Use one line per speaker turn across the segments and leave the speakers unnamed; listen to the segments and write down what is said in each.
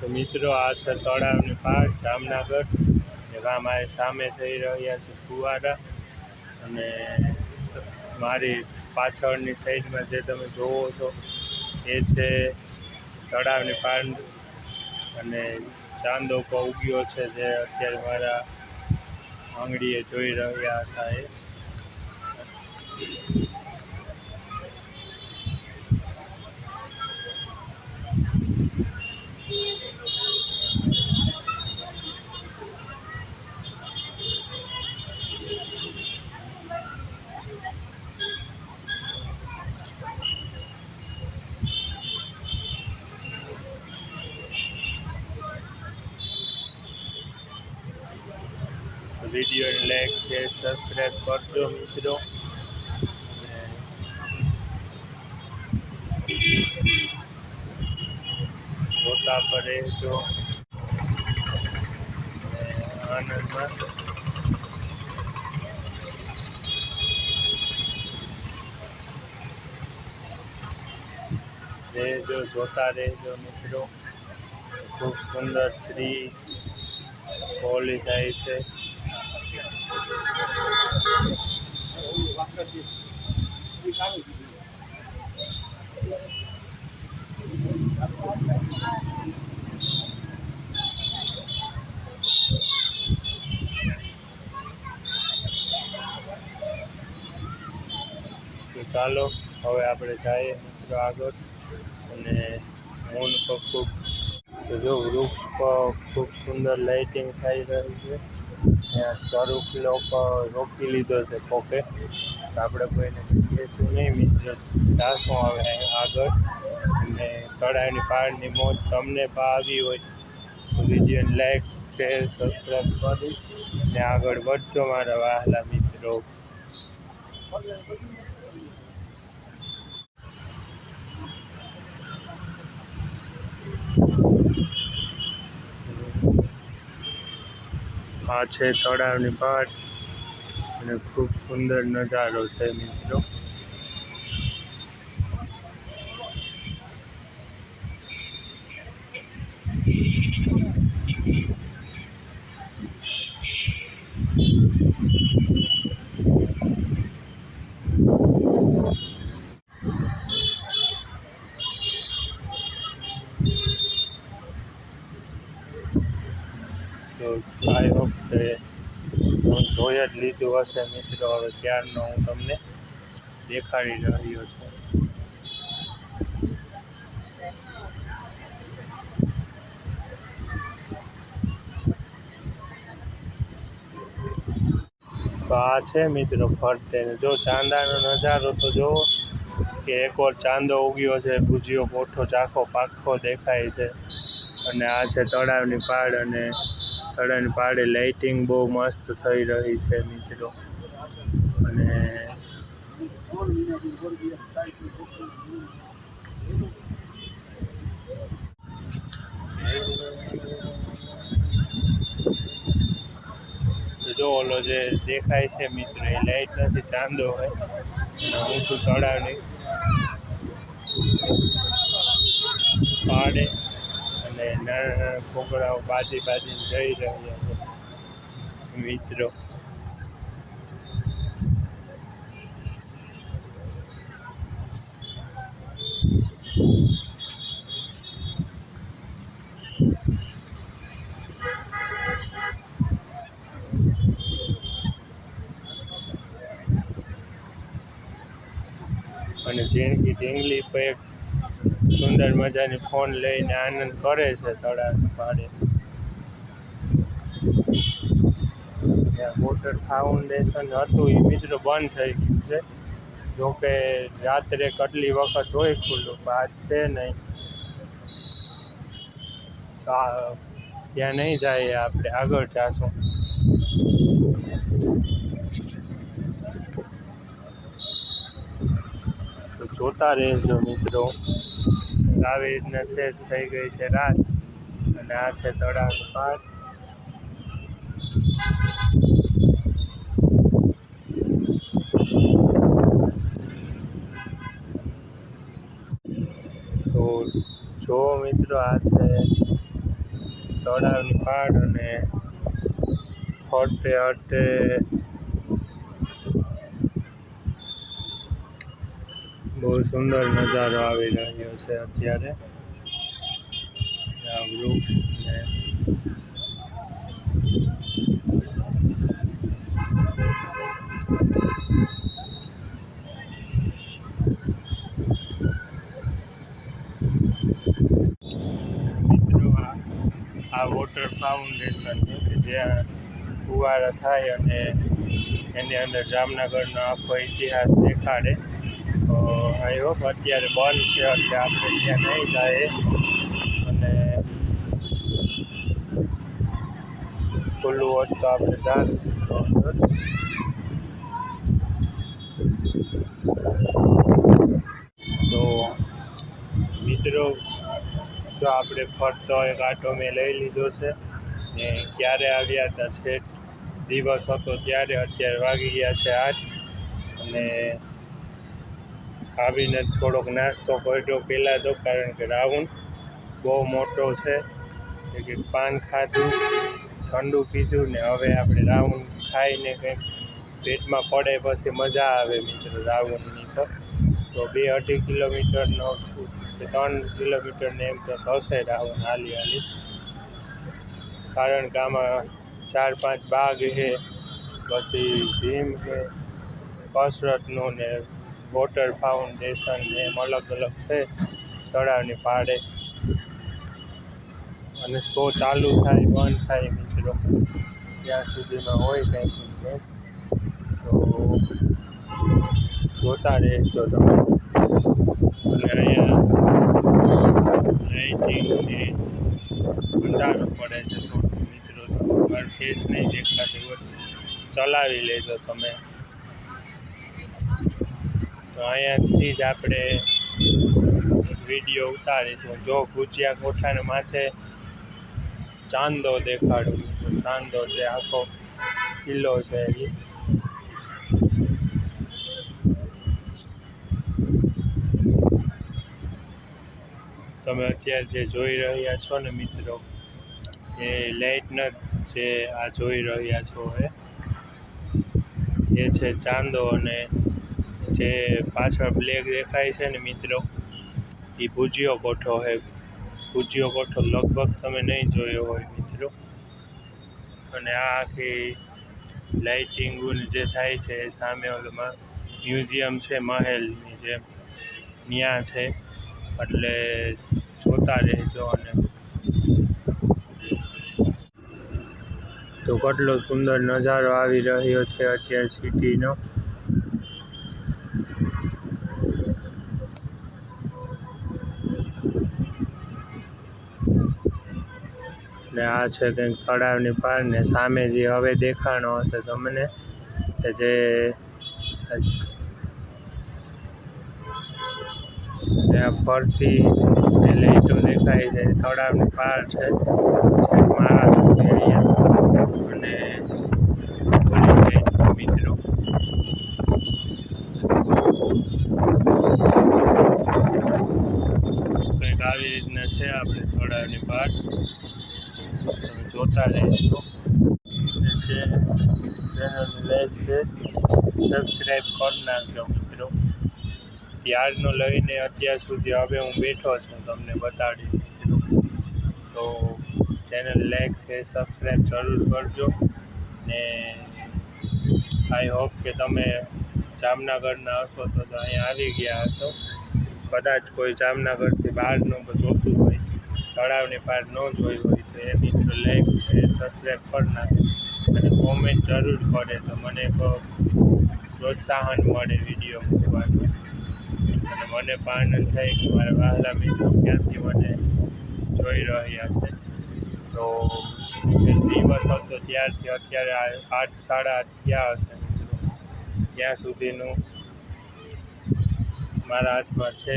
તો મિત્રો, આ છે તળાવની પાર જામનગર. ને અમારી સામે થઈ રહ્યા છે ફુવારા. અને મારી પાછળની સાઈડમાં જે તમે જોવો છો, એ છે તળાવની પાર અને ચાંદો ઉગ્યો છે જે અત્યારે મારા આંગળીએ જોઈ રહ્યા હતા એ. વિડીયોને લાઈક છે સબસ્ક્રાઈબ કરજો મિત્રો જોતા પર રહેજો અને આનંદમાં રહેજો જોતા રહેજો મિત્રો ખૂબ સુંદર શ્રી હોલી થાય છે ચાલો, હવે આપણે જઈએ મિત્રો આગળ. અને મૂન પર ખૂબ, તો જો વૃક્ષ પર ખૂબ સુંદર લાઇટિંગ થઈ રહી છે. ત્યાં સ્વરૂપ લોકો રોકી લીધો છે કોકે આપણે કોઈને કહીશું નહીં, મિત્ર જાશું આવે આગળ. અને તળાવની પાડની મોજ તમને પણ આવી હોય. તો વિડીયોને લાઈક શેર સબસ્ક્રાઈબ કરી અને આગળ વધજો મારા વહાલા મિત્રો. આ છે તળાવની પાળ. અને ખૂબ સુંદર નજારો છે મિત્રો તો આ વખતે હું જોઈ જ લીધું હશે મિત્રો. હવે ક્યારનો હું તમને દેખાડી રહ્યો છું. તો આ છે મિત્રો ફરતે જો ચાંદાનો નજારો તો જોવો કે એકવાર ચાંદો ઉગ્યો છે, ભુજિયો પોઠો ચાખો પાખો દેખાય છે. અને આ છે તળાવની પાડ અને તળાવની પાડે લાઇટિંગ બહુ મસ્ત થઈ રહી છે મિત્રો. અને જો ઓલો જે દેખાય છે મિત્રો, એ લાઇટ નથી, ચાંદો હોય. હું છું તળાવની પાડે. નાના છોકરાઓ બાજી બાજીને જઈ રહ્યા છે. મિત્રો. અને જિંદગી ઢીંગલી પર એક સુંદર મજાની ફોન લઈને આનંદ કરે છે તળાવ પાડે. ત્યાં વોટર ફાઉન્ડેશન હતું એ મિત્રો બંધ થઈ ગયું છે. જોકે રાત્રે કેટલી વખત હોય ખુલ્લું, પણ આજ છે નહીં. તો આ, ત્યાં નહીં જઈએ આપણે આગળ જાશું. તો જોતા રહેજો મિત્રો. આવી રીતના છે થઈ ગઈ છે રાત. અને આ છે તળાવનું પાક તો જો મિત્રો આ છે તળાવની પાડ અને ફરતે હરતે બહુ સુંદર નજારો આવી રહ્યો છે અત્યારે. આ વૃક્ષ મિત્રો, આ આ વોટર ફાઉન્ડેશન છે કે જ્યાં ફુવારા થાય અને એની અંદર જામનગરનો આખો ઇતિહાસ દેખાડે. આઈ અત્યારે બંધ છે એટલે આપણે ત્યાં નહીં જાય. અને ખુલ્લું હોત તો આપણે જાત તો મિત્રો, તો આપણે ફરતો એક આટો મેં લઈ લીધો છે. ને ક્યારે આવ્યા હતા છેક દિવસ હતો, ત્યારે અત્યારે વાગી ગયા છે આઠ. અને આવીને થોડોક નાસ્તો કર્યો. પહેલાં તો કારણ કે રાઉન્ડ બહુ મોટો છે એટલે પાન ખાધું, ઠંડુ પીધું ને હવે આપણે રાઉન્ડ ખાઈને કંઈક પેટમાં પડે પછી મજા આવે મિત્રો રાઉન્ડની તો. તો બે અઢી કિલોમીટરનો ત્રણ કિલોમીટરને એમ તો થશે રાઉન્ડ હાલી હાલી. કારણ કે આમાં ચાર પાંચ બાગ છે, પછી જીમ છે, કસરતનું ને વોટર ફાઉન્ડેશન એમ અલગ અલગ છે તળાવની પાડે. અને શો ચાલુ થાય, બંધ થાય મિત્રો. ત્યાં સુધીમાં હોય કંઈક ને તો જોતા રહેશો તમે. અને અહીંયા લાઇટિંગ ને અંધારું પડે છે થોડું મિત્રો. તમારું ફેસ નહીં દેખાતી હોય ચલાવી લેજો તમે. તો અહીંયાથી જ આપણે વીડિયો ઉતારીશું જો ભુજિયા કોઠાને માથે ચાંદો દેખાડું ચાંદો જે આખો કિલ્લો છે એ. તમે અત્યારે જે જોઈ રહ્યા છો ને મિત્રો, એ લાઇટનર જે આ જોઈ રહ્યા છો એ છે ચાંદો અને જે પાછળ બ્લેક દેખાય છે ને મિત્રો, એ ભુજિયો કોઠો છે ભુજિયો કોઠો લગભગ તમે નહીં જોયો હોય મિત્રો. અને આ આખી લાઇટિંગ જે થાય છે સામે ઓલું મ્યુઝિયમ છે, મહેલની જેમ. ત્યાં છે, એટલે જોતા રહેજો અને તો કેટલો સુંદર નજારો આવી રહ્યો છે અત્યારે સિટીનો ને આ છે કંઈક તળાવની પાર ને સામે જે હવે દેખાણો હશે તમને, કે જે ત્યાં ફરતી લાઈટો દેખાય છે તળાવની પાર છે. મારા અને મિત્રો, કંઈક આવી રીતના છે આપણે તળાવની પાર. જોતા રહેશો જે ચેનલ લાઈક છે સબસ્ક્રાઈબ કરી નાખજો મિત્રો. ત્યારનું લઈને અત્યાર સુધી હવે હું બેઠો છું તમને બતાડી મિત્રો. તો ચેનલ લાઈક છે સબસ્ક્રાઈબ જરૂર કરજો. ને આઈ હોપ કે તમે જામનગરના હશો તો અહીંયા આવી ગયા હશો. કદાચ કોઈ જામનગરથી બહારનું જોતું હોય, તળાવની પાર ન જોઈ હોય તો એ મિત્રો લાઈક છે સબસ્ક્રાઈબ કરી નાખે અને કોમેન્ટ જરૂર પડે તો મને એક પ્રોત્સાહન મળે વીડિયો મૂકવાનું. અને મને પણ આનંદ થાય કે મારા વહાલા મિત્રો ક્યાંથી મને જોઈ રહ્યા છે. તો દિવસ હતો ત્યારથી અત્યારે આઠ, સાડા આઠ થયા હશે ત્યાં સુધીનું મારા હાથમાં છે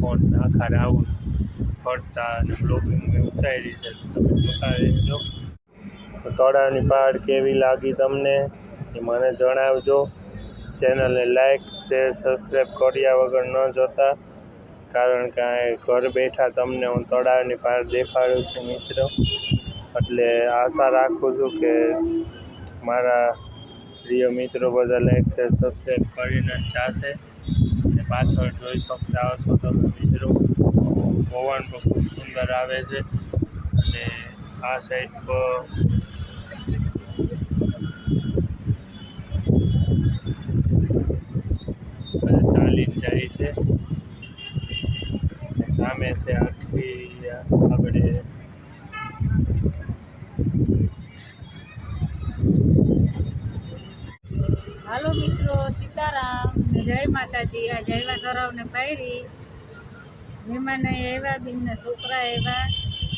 ફોન આખા રાઉન્ડ ફરતા અને બ્લોગિંગ મેં ઉતારી છે, તમે જોતા રહેજો તો તળાવની પહાડ કેવી લાગી તમને એ મને જણાવજો. ચેનલને લાઈક શેર સબસ્ક્રાઈબ કર્યા વગર ન જોતા, કારણ કે ઘર બેઠા તમને હું તળાવની પાર દેખાડું છું મિત્રો. એટલે આશા રાખું છું કે મારા પ્રિય મિત્રો બધા લાઈક છે સબસ્ક્રાઈબ કરીને ચાશે પાછળ જોઈ શકતા હશો તમે મિત્રો. પવન પણ ખૂબ સુંદર આવે છે. અને આ સાઈડ પર બધા જાય છે. સામે છે આખી આપણે
હાલો મિત્રો, સીતારામ. જય માતાજી. આ જયવા ધરાવને પાયરી. મહેમાન એવા બીનના છોકરા એવા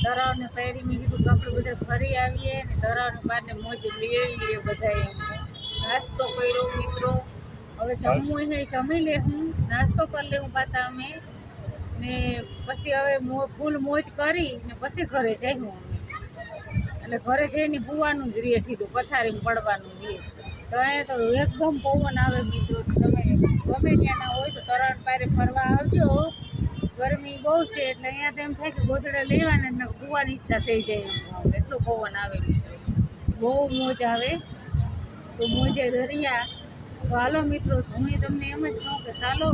દરાવને પહેરી મેં કીધું આપણે બધા ફરી આવીએ ને તરાવને બારને મોજ લઈ લઈએ બધા નાસ્તો કર્યો મિત્રો. હવે જમવું છે જમી લે હું. નાસ્તો કરી લેવું પાછા અમે. ને પછી હવે ફૂલ મોજ કરી ને પછી ઘરે જઈશું હું. એટલે ઘરે જઈને ભૂવાનું જ રહીએ સીધું પથારી પડવાનું રહીએ. તો અહીંયા તો એકદમ પવન આવે મિત્રો. તમે ગમે ત્યાંના હોય તો તરણ પારે ફરવા આવજો. ગરમી બહુ છે એટલે અહીંયા તો એમ થાય કે ગોદડા લેવાના ને ભૂવાની ઈચ્છા થઈ જાય એમ. એટલો પવન આવે. બહુ મોજ આવે. તો મોજે દરિયા તો હાલો મિત્રો, હું તમને એમ જ કહું કે ચાલો,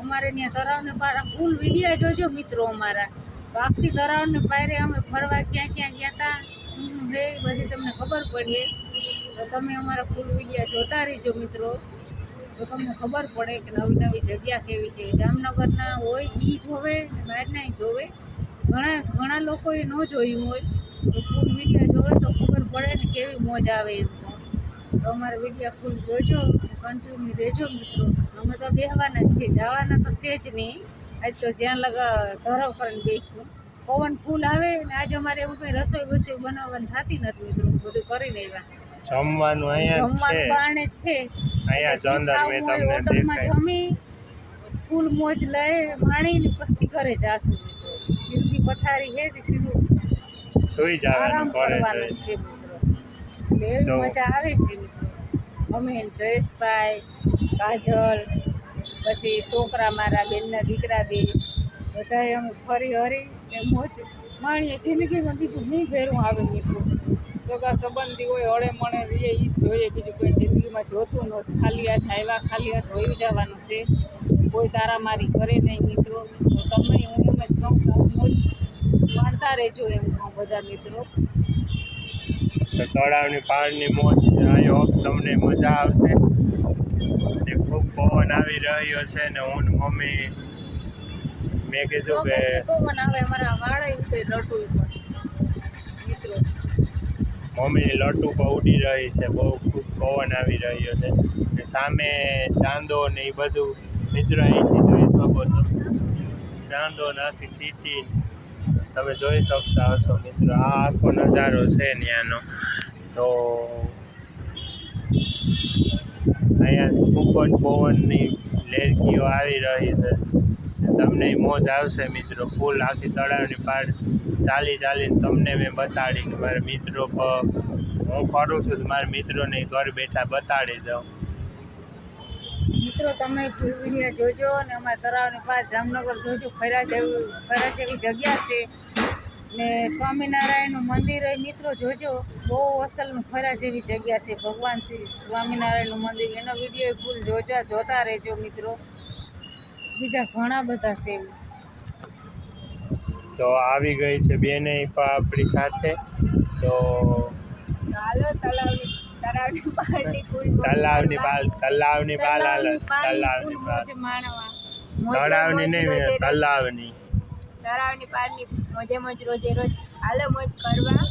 અમારે ત્યાં તળાવને પારા ફૂલ વિડીયા જોજો મિત્રો અમારા. તો આખી તળાવને પાયરે અમે ફરવા ક્યાં ક્યાં ગયા હતા એ બધી તમને ખબર પડીએ તો તમે અમારા ફૂલ વિડીયા જોતા રહીજો મિત્રો. તો તમને ખબર પડે કે નવી નવી જગ્યા કેવી છે. જામનગરના હોય એ જોવે બહારના જોવે. ઘણા ઘણા લોકોએ ન જોયું હોય. તો ફૂલ વીડિયો જોવે તો ખબર પડે ને કેવી મોજ આવે એમ. તો અમારે વીડિયો ફૂલ જોજો કન્ટિન્યુ રહેજો મિત્રો. અમે તો બેહવાના જ છીએ. જવાના તો છે જ નહીં. આજ તો જ્યાં લગા, ધરાવ કરીને બેસ્યું પવન ફૂલ આવે ને આજે અમારે એવું કંઈ રસોઈ બસોઈ બનાવવાની થતી નથી મિત્રો. બધું કરીને આવ્યા
જમવાનું અહીંયા છે. અહીંયા જંદર મેં તમને દેખાય.
જમી ફૂલ મોજ લઈ માણીને પછી ઘરે જાશું. સીધી પથારી છે તે સીધું
સુઈ જવાનું ઘરે
છે એટલે મજા આવે છે અમે ને જયેશભાઈ કાજલ પછી છોકરા મારા બેનના દીકરા બે બધાએ અમે ફરી હરી ને મોજ માણીએ. જિંદગીમાં બીજું નહીં ભેરું આવે મિત્રો. સગા સંબંધી હોય હળે મળે રહીએ એ જ જોઈએ. બીજું કોઈ જિંદગીમાં જોતું નથી ખાલી હાથ આવ્યા ખાલી હાથ વયું જવાનું છે. કોઈ તારા મારી કરે નહીં મિત્રો. તો તમે હું એમ જ કહું હું જ માણતા રહેજો એમ કહું બધા મિત્રો.
તો તળાવની પાળની મોજ આઈ હોપ તમને મજા આવશે. અને ખૂબ પવન આવી રહ્યો છે ને હું મમ્મી મેં કીધું કે
પવન આવે અમારા વાળા લટું પણ.
મમ્મીની લટુ બહુ ઉડી રહી છે, બહુ ખૂબ પવન આવી રહ્યો છે. સામે ચાંદો ને એ બધું મિત્રો અહીંથી જોઈ શકો છો ચાંદો નાખી સીટી તમે જોઈ શકતા હશો મિત્રો, આ આખો નજારો છે ત્યાંનો. તો અહીંયા ખૂબ જ પવનની લેરકીઓ આવી રહી છે. તમને મોજ આવશે મિત્રો, ફૂલ આખી તળાવની પાર. ચાલી ચાલીને તમને મેં બતાડી મારા મિત્રો હું ફરું છું મારા મિત્રોને ઘર બેઠા બતાડી દઉં.
મિત્રો, તમે ફૂલ વીડિયો જોજો અને અમારા તળાવની પાસ જામનગર જોજો. ફર્યા જેવી ફર્યા જેવી જગ્યા છે. ને સ્વામિનારાયણનું મંદિર હોય મિત્રો જોજો. બહુ અસલનું ફર્યા જેવી જગ્યા છે. ભગવાન શ્રી સ્વામિનારાયણનું મંદિર. એનો વીડિયો ફૂલ જોજા, જોતા રહેજો મિત્રો. બીજા ઘણા બધા છે.
તો આવી ગઈ છે બેને પણ આપણી સાથે. તો
હાલો તળાવની તળાવની
તલાવની બાલ તલાવની બાલ હાલ તલાવની બાલ તળાવની નહીં તલાવની.
તળાવની પારની મોજે મોજ રોજે રોજ. હાલો મોજ કરવા.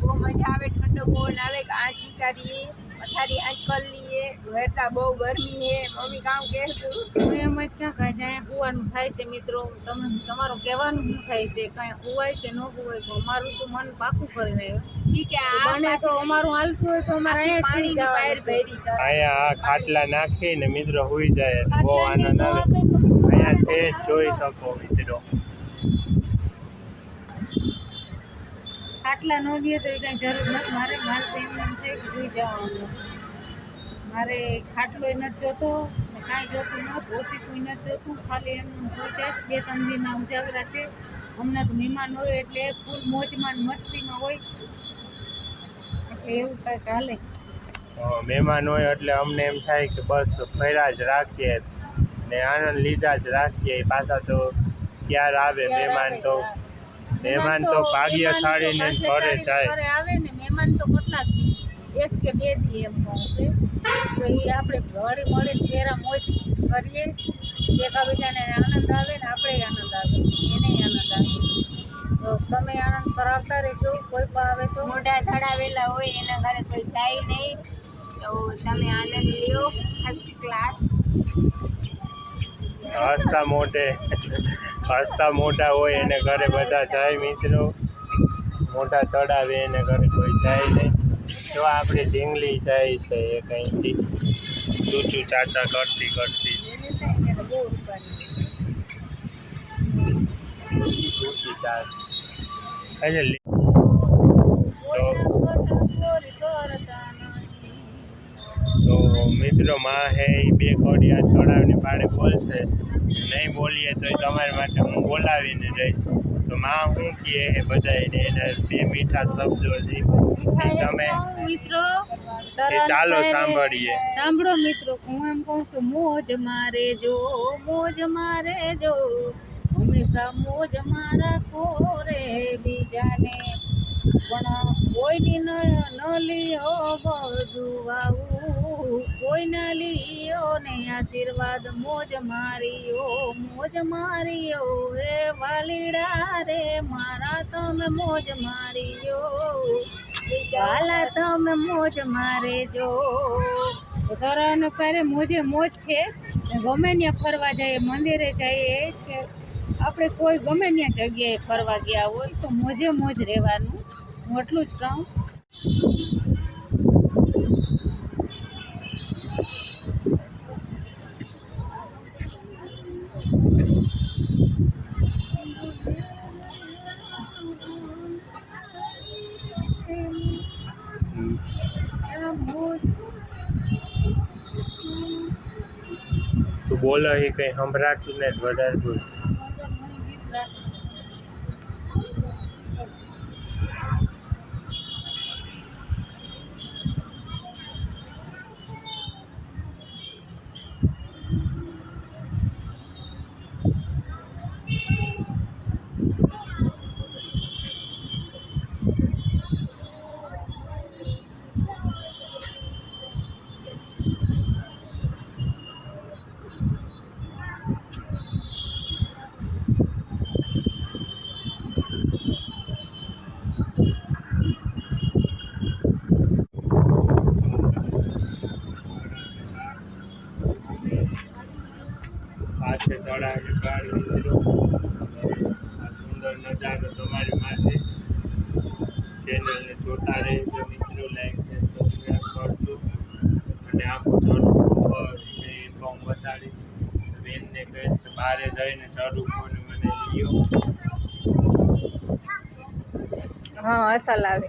બહુ મજા આવે ઠંડો પવન આવે. કે આંચ ઉતારીએ પથારી આજકાલની વહેતા બહુ ગરમી છે. મમ્મી કામ કહેતું હું એમ જ ક્યાં કાંઈ જાય? કુવાનું થાય છે મિત્રો. તમે તમારું કહેવાનું શું થાય છે? કાંઈ હોવાય કે ન હોવાય તો અમારું તો મન પાકું કરીને ઠીક છે બને તો અમારું હાલતું હોય તો અમારે અહીંયા પાણીની પાયર ભરી
અહીંયા આ ખાટલા નાખીને મિત્રો હુઈ જાય. બહુ આનંદ આવે. અહીંયા તે જોઈ શકો મિત્રો.
ખાટલા ન દે તો એ કાંઈ જરૂર નથી. મારે મારે તો એમ એમ થાય કે જોઈ જવાનું. મારે ખાટલો નથી જોતો કાંઈ જોતું ઓછી કોઈ નથી જોતું. ખાલી એમ પહોંચ્યા બે ત્રણ દિનના ઉજાગરા છે. હમણાં તો મહેમાન હોય એટલે ફૂલ મોજમાં મસ્તીમાં હોય. એટલે એવું કાંઈક હાલે.
મહેમાન હોય એટલે અમને એમ થાય કે બસ ફર્યા જ રાખીએ ને આનંદ લીધા જ રાખીએ. પાછા તો ક્યારે આવે મહેમાન તો? મહેમાન તો ભાગ્યશાળી ને ઘરે જાય.
ઘરે આવે ને મહેમાન તો કેટલા એક કે બેથી એમ કહું તો એ આપણે ઘરે મળીને ફેરા મોજ કરીએ. એકાબીજાને આનંદ આવે ને આપણે આનંદ આવે. એને આનંદ આવે. તો તમે આનંદ કરાવતા રહેજો કોઈ પણ આવે તો.
મોઢા ચડાવેલા હોય એના ઘરે કોઈ જાય નહીં. તો તમે આનંદ લ્યો. ફર્સ્ટ ક્લાસ
હસતા મોઢે. હસતા મોટા હોય એને ઘરે બધા જાય મિત્રો. મોટા ચડાવે એને ઘરે કોઈ જાય નહીં. તો આપણે ઢીંગલી જાય છે એ કંઈથી ચૂચું ચાચા કરતી કરતી. ચૂચી. ચાચ. તો મિત્રો માં હે કોડિયા ચડાવીને પાડે બોલશે નહીં બોલીએ તો તમારા માટે હું બોલાવીને જઈશ. તો માં હું કહે એ બધાને એના બે મીઠા શબ્દો છે તમે
મિત્રો
ચાલો સાંભળીએ.
સાંભળો મિત્રો હું એમ કહું કે મોજ મારે જો મોજ મારે જો. હંમેશા મોજ મારા કોરે બીજાને. પણ કોઈની ન લ્યો બધું આવું કોઈ ન લીયો ને આશીર્વાદ મોજ મારીઓ મોજ મારીઓ હે વાલીડા રે, મારા તમે મોજ મારીઓ વાલા તમે મોજ મારે જો ધરાનો કરે મોજે મોજ છે ગમે ત્યાં ફરવા જઈએ મંદિરે જઈએ કે આપણે કોઈ ગમે ત્યાં જગ્યાએ ફરવા ગયા હોય, તો મોજે મોજ રહેવાનું. હું એટલું જ કહું.
બોલો એ કંઈ સંભળાતું નથી વધારે બોલ. સુંદર નજારો તમારી માટે ચેનલને જોતા રહેજો મિત્રો અને સબસ્ક્રાઈબ અને આખું ચરુખો છે એ હું બતાડીશ બેનને કહીશ કે બહારે જઈને ચરુખોને મને લ્યો
હા, અસલ આવે.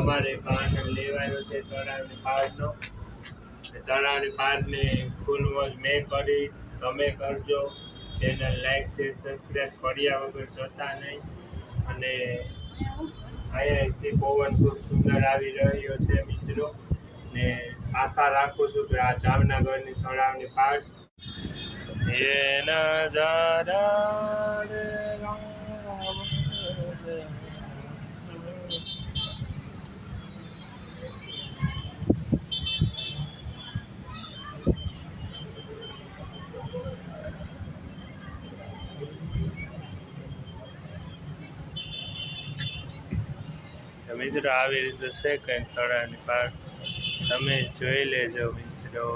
અમારે પાક લેવાયો છે, તળાવની પારનો તળાવની પારને ફૂલ વોચ મેં કરી, તમે કરજો. ચેનલ લાઈક છે સબસ્ક્રાઈબ કર્યા વગર જતા નહીં. અને અહીંયાથી પવન ખૂબ સુંદર આવી રહ્યો છે મિત્રો. ને આશા રાખું છું કે આ જામનગરની તળાવની પાર એ નજારા મિત્રો, આવી રીતે છે કંઈક તળાવની પાર. તમે જોઈ લેજો મિત્રો.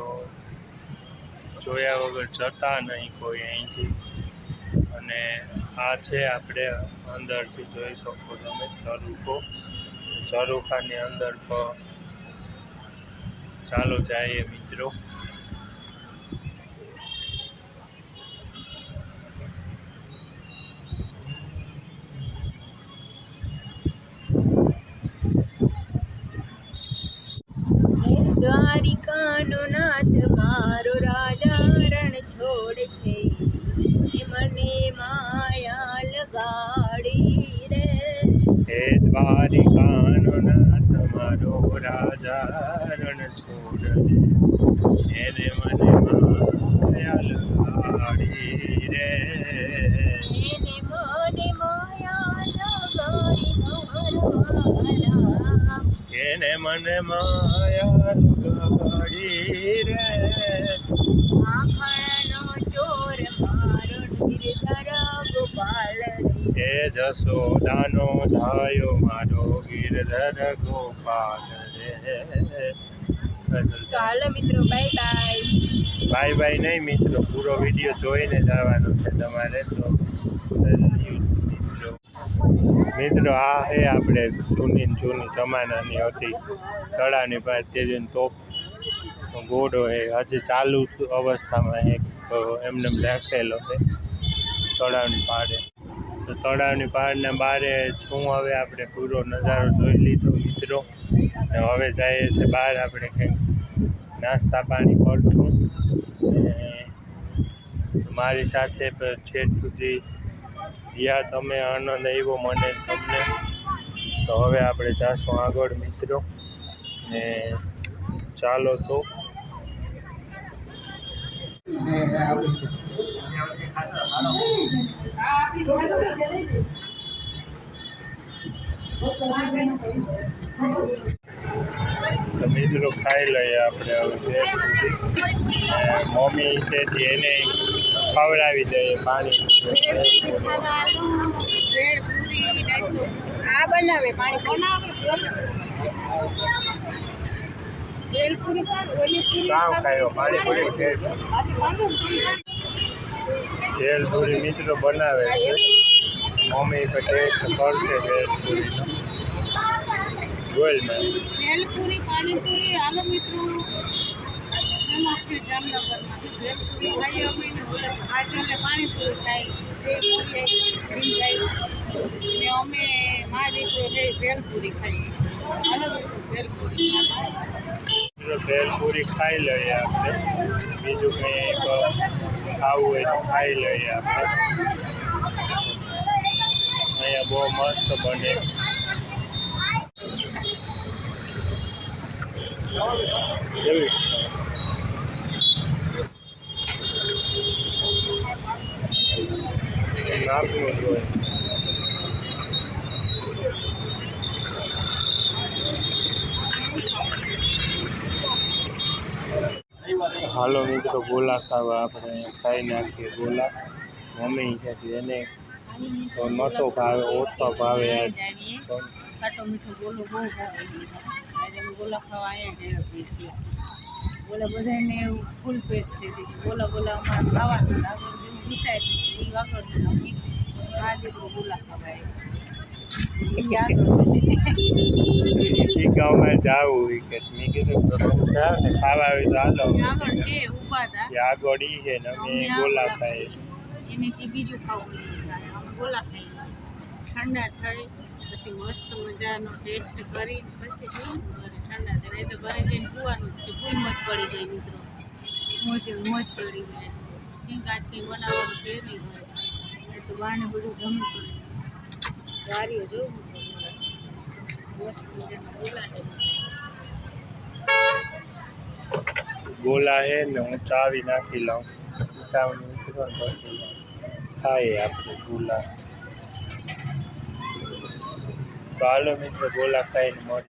જોયા વગર જતા નહીં કોઈ અહીંથી. અને આ છે આપણે અંદરથી જોઈ શકો તમે ઝરૂખો ઝરૂખાની અંદર પણ ચાલો જઈએ મિત્રો મારો રાજા રણ છોડ એને મને માયા લગાડી રે
એને મને માયા લગાડી મારા
એને મને માયા લગાડી રે.
આખણનો ચોર મારો ગિરધર ગોપાલ
હે જસોદાનો ધાયો મારો ગિરધર ગોપાલ રે.
ચાલો મિત્રો બાય બાય
બાય બાય નહીં મિત્રો પૂરો વીડિયો જોઈને જવાનો છે તમારે તો. મિત્રો, આ છે આપણે જૂની જૂની જમાનાની હતી તળાની પાસે તે દિન તોપ ઘોડો છે હજી ચાલુ અવસ્થામાં એક એમને એમ રાખેલો છે તળાવની પાડે. તો તળાવની પાડને બારે શું હવે આપણે પૂરો નજારો જોઈ લીધો મિત્રો? ને હવે જઈએ છીએ બહાર આપણે કંઈક નાસ્તા પાણી કરશું. મારી સાથે છેક સુધી યા તમે આનંદ આવ્યો મને તમને. તો હવે આપણે જાશું આગળ, મિત્રો. ને ચાલો તો. તો મિત્રો ખાઈ લઈએ આપણે હવે. મમ્મી છે એને ખવડાવી દઈએ પાણી.
આ બનાવે પાણી. બનાવે ભેલપુરી ઓલી પૂરી
કામ ખાયો પાણી પૂરી ભેળ ભેળ મિત્રો બનાવે છે. મમ્મી તો ટેસ્ટ કરશે ભેળ પૂરીનો બોલ
પાણીપુરી આલો મિત્રો. છે જામનગરમાં ભેલપુરી ખાઈએ અમે ને ઓલે આજે એટલે પાણીપુરી ખાઈ ભેલપુરી અમે મા દીકરો ભેલપુરી ખાઈએ. મિત્રો ભેલપુરી ખાવા.
મિત્રો ભેળ પૂરી ખાઈ લઈએ આપણે. બીજું કંઈ ખાવું હોય તો ખાઈ લઈએ આપણે. અહીંયા બહુ મસ્ત બને. કેવી? હાલો મિત્રો, ગોલા ખાવા આપણે ખાઈ નાખીએ ગોલા. મમ્મી છે, એને તો નહોતો ભાવે, ઓછો ભાવે
ખાટો બહુ ભાવે ગોલા ખાવા આવ્યા છે બોલા બધાને ફૂલ પેટ છે, ગોલા બોલા અમારે ખાવાનું આગળ છે, એ આગળ એ
ગામમાં જાવું કે મેં કીધું તો તમે ને ખાવા આવી તો હાલો.
એ આગળ
ઈ છે ને અમે ગોલા
બીજું ખાવું ગોલા ખાઈએ ઠંડા થઈ પછી મસ્ત મજાનો ટેસ્ટ કરી પછી ઠંડા થાય. નહીં તો ઘરે જઈને પીવાનું જ છે. પડી જાય મિત્રો. મોજ મોજ પડી જાય. કેમ કે આજ બનાવવાનું નહીં હોય. તો બહારને બધું જમી પડે વારીઓ જોવું મસ્ત મજાના ગોલા છે
ગોલા છે ને હું ચાવી નાખી લઉં. ચાવની ઉતરો ને પછી ખાઈએ આપણે ગોલા. તો હાલો મિત્રો, ગોલા ખાઈને મળીએ.